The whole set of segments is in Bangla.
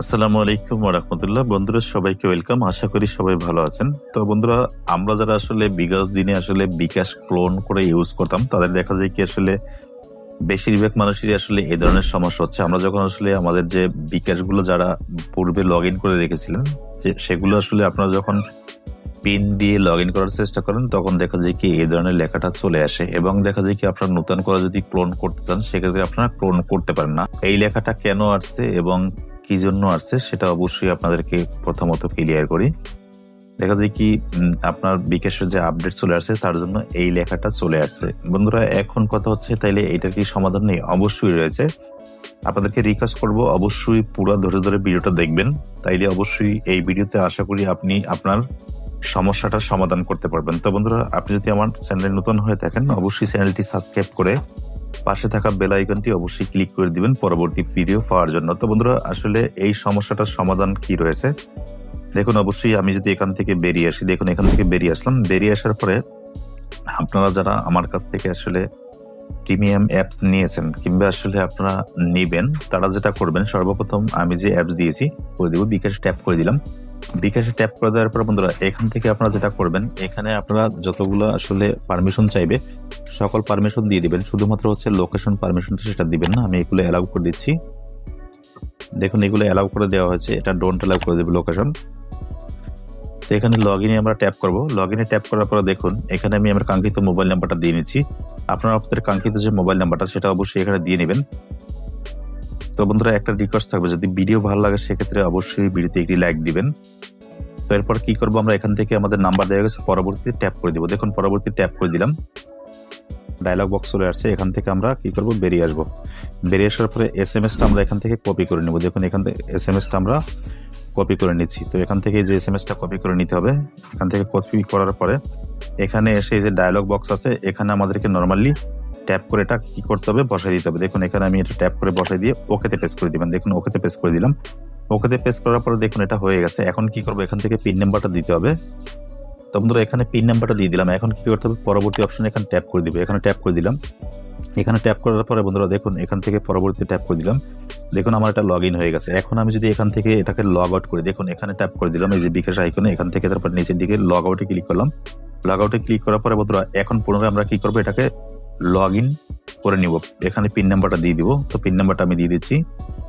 আসসালামু আলাইকুম রহমতুল্লাহ। বন্ধুরা, সবাইকে ওয়েলকাম। আশা করি সবাই ভালো আছেন। তো বন্ধুরা, আমরা যারা আসলে বিগত দিনে আসলে বিকাশ ক্লোন করে ইউজ করতাম, তাদের দেখা যায় কি আসলে বেশিরভাগ মানুষেরই আসলে এই ধরনের সমস্যা হচ্ছে। আমরা যখন আসলে আমাদের যে বিকাশগুলো যারা পূর্বে লগ ইন করে রেখেছিলেন সেগুলো আসলে আপনারা যখন পিন দিয়ে লগ ইন করার চেষ্টা করেন, তখন দেখা যায় কি এই ধরনের লেখাটা চলে আসে। এবং দেখা যায় কি আপনার নতুন করে যদি ক্লোন করতে চান, সেক্ষেত্রে আপনারা ক্লোন করতে পারেন না। এই লেখাটা কেন আসছে এবং কি জন্য আসছে সেটা অবশ্যই আপনাদেরকে প্রথমত ক্লিয়ার করি। দেখা যায় কি আপনার বিকাশের যে আপডেট চলে আসছে, তার জন্য এই লেখাটা চলে আসছে। বন্ধুরা, এখন কথা হচ্ছে, তাইলে এটার কি সমাধান নেই? অবশ্যই রয়েছে। আপনাদেরকে রিকোয়েস্ট করব, অবশ্যই পুরো ধরে ধরে ভিডিওটা দেখবেন। তাইলে অবশ্যই এই ভিডিওতে আশা করি আপনি আপনার সমস্যাটার সমাধান করতে পারবেন। তো বন্ধুরা, আপনি যদি আমার চ্যানেলে নতুন হয়ে থাকেন, অবশ্যই চ্যানেলটি সাবস্ক্রাইব করে পাশে থাকা বেল আইকনটি অবশ্যই ক্লিক করে দিবেন পরবর্তী ভিডিও পাওয়ার জন্য। তো বন্ধুরা, আসলে এই সমস্যাটার সমাধান কি রয়েছে? দেখুন, অবশ্যই আমি যদি এখান থেকে বেরিয়ে আসি, দেখুন, এখান থেকে বেরিয়ে আসলাম। বেরিয়ে আসার পরে আপনারা যারা আমার কাছ থেকে আসলে প্রিমিয়াম অ্যাপস নিয়েছেন কিংবা আসলে আপনারা নেবেন, তারা যেটা করবেন, সর্বপ্রথম আমি যে অ্যাপস দিয়েছি, করে দিব। বিকাশ ট্যাপ করে দিলাম। বিকাশে ট্যাপ করে দেওয়ার পর বন্ধুরা, এখান থেকে আপনারা যেটা করবেন, এখানে আপনারা যতগুলো আসলে পারমিশন চাইবে, সকল পারমিশন দিয়ে দিবেন। শুধুমাত্র হচ্ছে লোকেশন পারমিশনটা সেটা দিবেন না, আমি এগুলো অ্যালাউ করে দিচ্ছি। দেখুন, এগুলো অ্যালাউ করে দেওয়া হয়েছে, এটা ডোন্ট অ্যালাউ করে দেবে লোকেশন তো এখানে লগ ইনে আমরা ট্যাপ করব। লগ ইনে ট্যাপ করার পরে দেখুন, এখানে আমি আমার কাঙ্ক্ষিত মোবাইল নাম্বারটা দিয়ে নিচ্ছি। আপনারা আপনাদের কাঙ্ক্ষিত যে মোবাইল নাম্বারটা সেটা অবশ্যই এখানে দিয়ে নেবেন। তো বন্ধুরা, একটা রিকোয়েস্ট থাকবে। যদি ভিডিও ভালো লাগে, সেক্ষেত্রে অবশ্যই ভিডিওতে একটি লাইক দিবেন। তো এরপর কি করব আমরা? এখান থেকে আমাদের নাম্বার দেওয়া গেছে, পরবর্তীতে ট্যাপ করে দিব। দেখুন, পরবর্তী ট্যাপ করে দিলাম। ডায়লগ বক্স চলে আসছে। এখান থেকে আমরা কি করব? বেরিয়ে আসব। বেরিয়ে আসার পরে এস এম এসটা আমরা এখান থেকে কপি করে নেব। দেখুন, এখান থেকে এস এম এসটা আমরা কপি করে নিচ্ছি। তো এখান থেকে যে এস এম এসটা কপি করে নিতে হবে, এখান থেকে কপি করার পরে এখানে এসে যে ডায়লগ বক্স আছে, এখানে আমাদেরকে নর্মালি ট্যাপ করে এটা কি করতে হবে? বসাই দিতে হবে। দেখুন, এখানে আমি এটা ট্যাপ করে বসাই দিয়ে ওকেতে পেস করে দিবেন দেখুন ওকেতে পেস করে দিলাম। ওকেতে পেস করার পরে দেখুন, এটা হয়ে গেছে। এখন কি করব? এখান থেকে পিন নাম্বারটা দিতে হবে। তো বন্ধুরা, এখানে পিন নাম্বারটা দিয়ে দিলাম। এখন কি করতে হবে? পরবর্তী অপশনে এখানে ট্যাপ করে দিবে। এখানে ট্যাপ করে দিলাম। এখানে ট্যাপ করার পরে বন্ধুরা, দেখুন, এখান থেকে পরবর্তী ট্যাপ করে দিলাম। দেখুন, আমার এটা লগ ইন হয়ে গেছে। এখন আমি যদি এখান থেকে এটাকে লগ আউট করি, দেখুন, এখানে ট্যাপ করে দিলাম। এই যে বিকাশ আইকনে এখান থেকে তারপর নিচের দিকে লগ আউটে ক্লিক করলাম। লগ আউটে ক্লিক করার পরে বন্ধুরা, এখন পুনরায় আমরা কি করব? এটাকে লগ ইন করে নিব। এখানে পিন নাম্বারটা দিয়ে দিব। তো পিন নাম্বারটা আমি দিয়ে দিচ্ছি।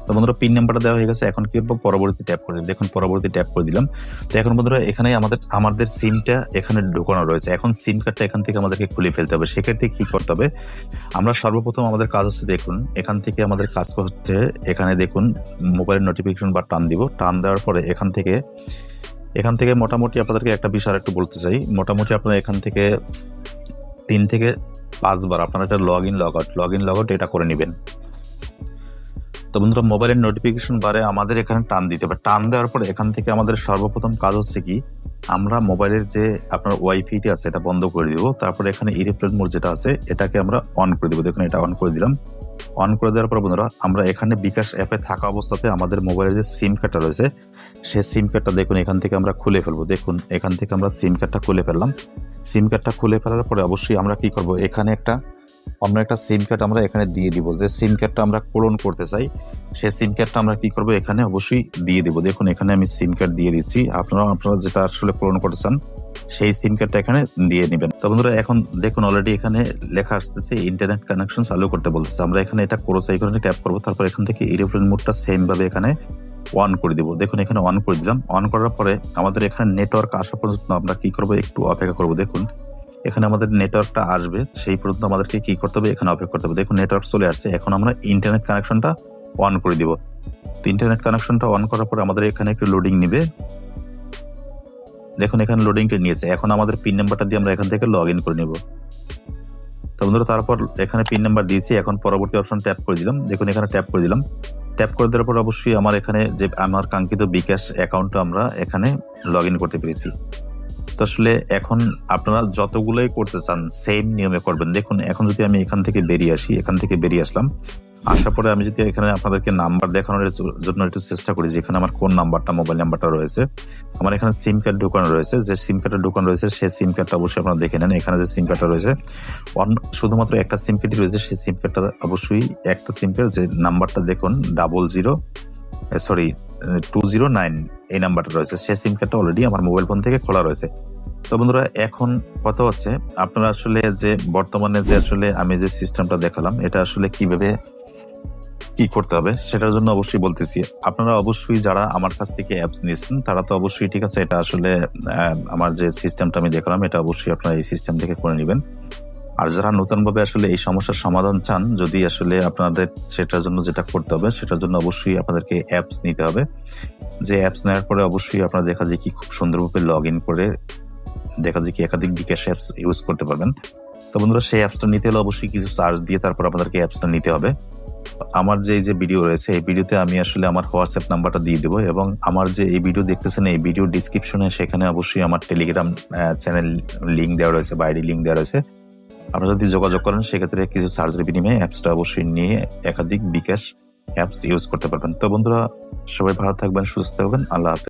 তো বন্ধুরা পিন নাম্বারটা দেওয়া হয়ে গেছে। এখন কি করব? পরবর্তী ট্যাপ করে দিই। দেখুন, পরবর্তী ট্যাপ করে দিলাম। তো এখন বন্ধুরা, এখানে আমাদের আমাদের সিমটা এখানে ঢোকানো রয়েছে। এখন সিম কার্ডটা এখান থেকে আমাদেরকে খুলে ফেলতে হবে। সেক্ষেত্রে কি করতে হবে? আমরা সর্বপ্রথম আমাদের কাজ হচ্ছে দেখুন, এখান থেকে আমাদের কাজ হচ্ছে, এখানে দেখুন মোবাইলের নোটিফিকেশন বা টান দিব। টান দেওয়ার পরে এখান থেকে এখান থেকে মোটামুটি আপনাদেরকে একটা বিষয় একটু বলতে চাই। মোটামুটি আপনারা এখান থেকে তিন থেকে পাঁচবার, আপনারা এটা log in log out log in log out এটা করে নেবেন। তো বন্ধুরা মোবাইলের নোটিফিকেশন বারে আমাদের এখানে টান দিতে হবে। টান দেওয়ার পরে এখান থেকে আমাদের সর্বপ্রথম কাজ হচ্ছে কি, আমরা মোবাইলের যে আপনার ওয়াইফাইটি আছে, এটা বন্ধ করে দিব। তারপরে এখানে ইরিপ্লেন মোড যেটা আছে, এটাকে আমরা অন করে দিব। দেখুন, এটা অন করে দিলাম। অন করে দেওয়ার পর বন্ধুরা, আমরা এখানে বিকাশ অ্যাপে থাকা অবস্থাতে আমাদের মোবাইলের যে সিম কার্ডটা রয়েছে সেই সিম কার্ডটা দেখুন, এখান থেকে আমরা খুলে ফেলব। দেখুন, এখান থেকে আমরা সিম কার্ডটা খুলে ফেললাম। সিম কার্ডটা খুলে ফেলার পরে অবশ্যই আমরা কি করব? এখানে একটা অন্য একটা সিম কার্ড আমরা এখানে দিয়ে দিব। যে সিম কার্ডটা আমরা ক্লোন করতে চাই সেই সিম কার্ডটা আমরা কি করব? এখানে অবশ্যই দিয়ে দিব। দেখুন, এখানে আমি সিম কার্ড দিয়ে দিচ্ছি। আপনারা আপনারা যেটা আসলে ক্লোন করতে চান, সেই সিম কার্ডটা এখানে দিয়ে নেবেন। তো বন্ধুরা, এখন দেখুন অলরেডি এখানে লেখা আসতেছে ইন্টারনেট কানেকশন চালু করতে বলতেছে। আমরা এখানে এটা ক্রস আইকনে ট্যাপ করব, তারপর এখান থেকে এরোপ্লেন মোডটা সেম ভাবে এখানে অন করে দিব। দেখুন, এখানে অন করে দিলাম। অন করার পরে আমাদের এখানে নেটওয়ার্ক আসা পর্যন্ত আমরা কি করব? একটু অপেক্ষা করব, দেখুন। এখানে আমাদের নেটওয়ার্কটা আসবে, সেই পর্যন্ত আমাদেরকে কি করতে হবে? এখানে অপেক্ষা করতে হবে। দেখুন নেটওয়ার্ক চলে আসছে। এখন আমরা ইন্টারনেট কানেকশনটা অন করে দিব। তো ইন্টারনেট কানেকশনটা অন করার পরে আমাদের এখানে একটু লোডিং নিবে। দেখুন, এখানে লোডিংটা নিয়েছে। এখন আমাদের পিন নাম্বারটা দিয়ে আমরা এখান থেকে লগ ইন করে নিব। তো বন্ধুরা, তারপর এখানে পিন নাম্বার দিয়েছি। এখন পরবর্তী অপশন ট্যাপ করে দিলাম। দেখুন, এখানে ট্যাপ করে দিলাম। ট্যাপ করে দেওয়ার পর অবশ্যই আমার এখানে যে আমার কাঙ্ক্ষিত বিকাশ অ্যাকাউন্টটা আমরা এখানে লগ ইন করতে পেরেছি। তো আসলে এখন আপনারা যতগুলোই করতে চান সেম নিয়মে করবেন। দেখুন, এখন যদি আমি এখান থেকে বেরিয়ে আসি, এখান থেকে বেরিয়ে আসলাম আসার পরে আমি যদি এখানে আপনাদেরকে নাম্বার দেখানোর জন্য একটু চেষ্টা করি যে এখানে আমার কোন নাম্বারটা, মোবাইল নাম্বারটা রয়েছে। আমার এখানে সিম কার্ড ঢোকানো রয়েছে। যে সিম কার্ডটা ঢোকানো রয়েছে সেই সিম কার্ডটা অবশ্যই আপনারা দেখে নেন। এখানে যে সিম কার্ডটা রয়েছে শুধুমাত্র একটা সিম কার্ডই রয়েছে, সেই সিম কার্ডটা অবশ্যই একটা সিম কার্ড, যে নাম্বারটা দেখুন, double zero sorry two zero nine, এই নাম্বারটা রয়েছে। সেই সিম কার্ডটা অলরেডি আমার মোবাইল ফোন থেকে খোলা রয়েছে। তো বন্ধুরা, এখন কথা হচ্ছে, আপনারা আসলে যে বর্তমানে যে আসলে আমি যে সিস্টেমটা দেখালাম, এটা আসলে কীভাবে কি করতে হবে সেটার জন্য অবশ্যই বলতেছি। আপনারা অবশ্যই যারা আমার কাছ থেকে অ্যাপস নিয়েছেন, তারা তো অবশ্যই, ঠিক আছে, এটা আসলে আমার যে সিস্টেমটা আমি দেখালাম, এটা অবশ্যই আপনারা এই সিস্টেম থেকে করে নেবেন। আর যারা নতুনভাবে আসলে এই সমস্যার সমাধান চান, যদি আসলে আপনাদের সেটার জন্য যেটা করতে হবে, সেটার জন্য অবশ্যই আপনাদেরকে অ্যাপস নিতে হবে। যে অ্যাপস নেওয়ার পরে অবশ্যই আপনারা দেখা যায় কি খুব সুন্দরভাবে লগ ইন করে দেখা যায় কি একাধিক বিকাশ অ্যাপস ইউজ করতে পারবেন। তো বন্ধুরা, সেই অ্যাপসটা নিতে হলে অবশ্যই কিছু চার্জ দিয়ে তারপর আপনাদেরকে অ্যাপসটা নিতে হবে। আমার যে যে ভিডিও রয়েছে, এই ভিডিওতে আমি আসলে আমার হোয়াটসঅ্যাপ নাম্বারটা দিয়ে দেবো এবং আমার যে, এই ভিডিও দেখতেছেন, এই ভিডিও ডিসক্রিপশনে সেখানে অবশ্যই আমার টেলিগ্রাম চ্যানেল লিঙ্ক দেওয়া রয়েছে বাইরে লিঙ্ক দেওয়া রয়েছে। আপনারা যদি যোগাযোগ করেন, সেক্ষেত্রে কিছু চার্জের বিনিময়ে অ্যাপসটা অবশ্যই নিয়ে একাধিক বিকাশ অ্যাপস ইউজ করতে পারবেন। তো বন্ধুরা, সবাই ভালো থাকবেন, সুস্থ থাকবেন, আল্লাহ হাফেজ।